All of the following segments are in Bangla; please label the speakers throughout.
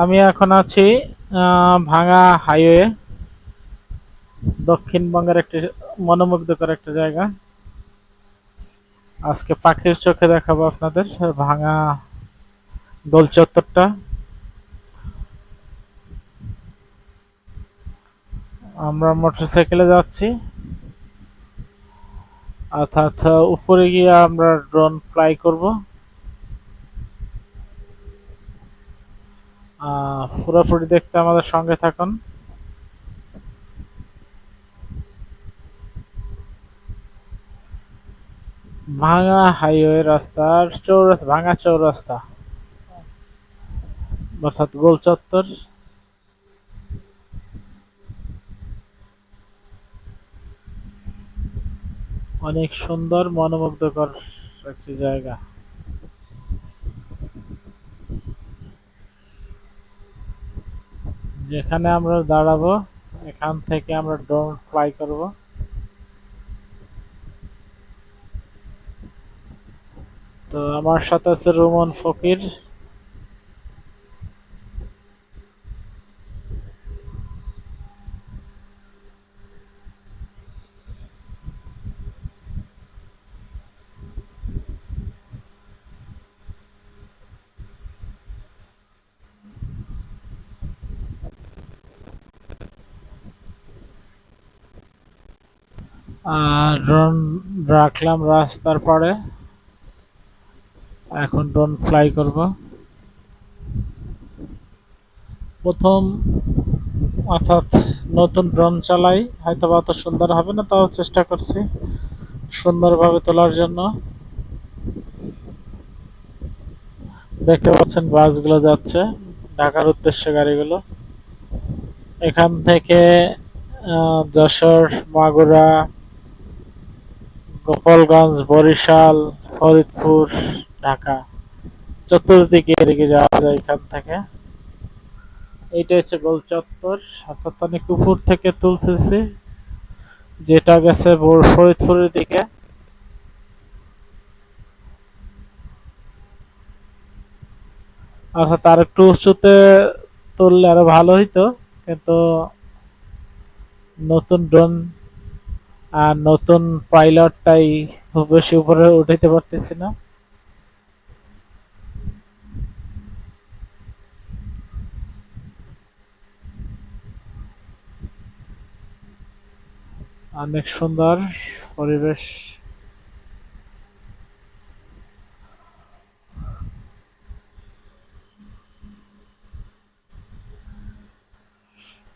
Speaker 1: আমি এখন আছি ভাঙা হাইওয়ে, দক্ষিণবঙ্গের একটি মনোমুগ্ধকর একটা জায়গা। আজকে পাখির চোখে দেখাবো আপনাদের ভাঙা গোল চত্বরটা। আমরা মোটরসাইকেলে যাচ্ছি। অর্থাৎ উপরে গিয়ে আমরা ড্রোন ফ্লাই করব। পুরোপুরি দেখতে আমাদের সঙ্গে থাকুন। ভাঙা হাইওয়ে রাস্তার চৌরাস্তা, ভাঙা চৌরাস্তা, অর্থাৎ গোল চত্বর। অনেক সুন্দর, মনোমুগ্ধকর একটি জায়গা। যেখানে আমরা দাঁড়াবো, এখান থেকে আমরা ড্রোন ফ্লাই করব। তো আমার সাথে আছে রোমন ফকির। ড্রোন রাখলাম রাস্তার পরে এখন ড্রোন ফ্লাই করব। প্রথম অর্থাৎ নতুন ড্রোন চালাই হয়তো অত সুন্দর হবে না, তাও চেষ্টা করছি সুন্দরভাবে তোলার জন্য। দেখতে পাচ্ছেন বাসগুলো যাচ্ছে, ঢাকার উদ্দেশ্যে গাড়িগুলো। এখান থেকে যশোর, মাগুরা গোপালগঞ্জ, বরিশাল, ফরিদপুর, ঢাকা। চতুর্দিকে এদিকে যাওয়া যায় এখান থেকে। এইটা হচ্ছে গোল চত্বর। অর্থাৎ অনেক উপর থেকে তুলতেছি যেটা গেছে ফরিদপুরের দিকে। আচ্ছা তার একটু উঁচুতে তুললে আরও ভালো হইতো, কিন্তু নতুন ড্রোন আর নতুন পাইলট তাই খুব বেশি উপরে উঠাইতে পারতেছি না। অনেক সুন্দর পরিবেশ।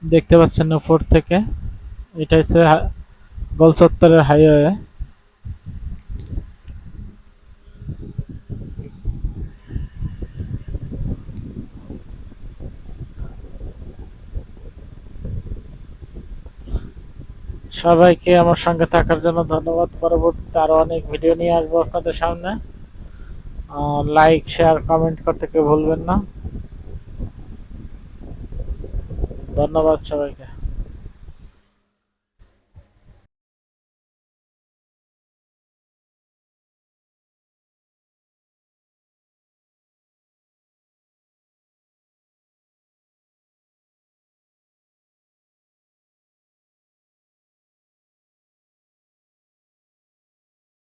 Speaker 1: দেখতে পাচ্ছেন উপর থেকে। এটা হচ্ছে গোল চত্বরের হাইওয়ে। সবাইকে আমার সঙ্গে থাকার জন্য ধন্যবাদ। পরবর্তীতে আরও অনেক ভিডিও নিয়ে আসব আপনাদের সামনে। লাইক শেয়ার কমেন্ট করতে কেউ ভুলবেন না। ধন্যবাদ সবাইকে।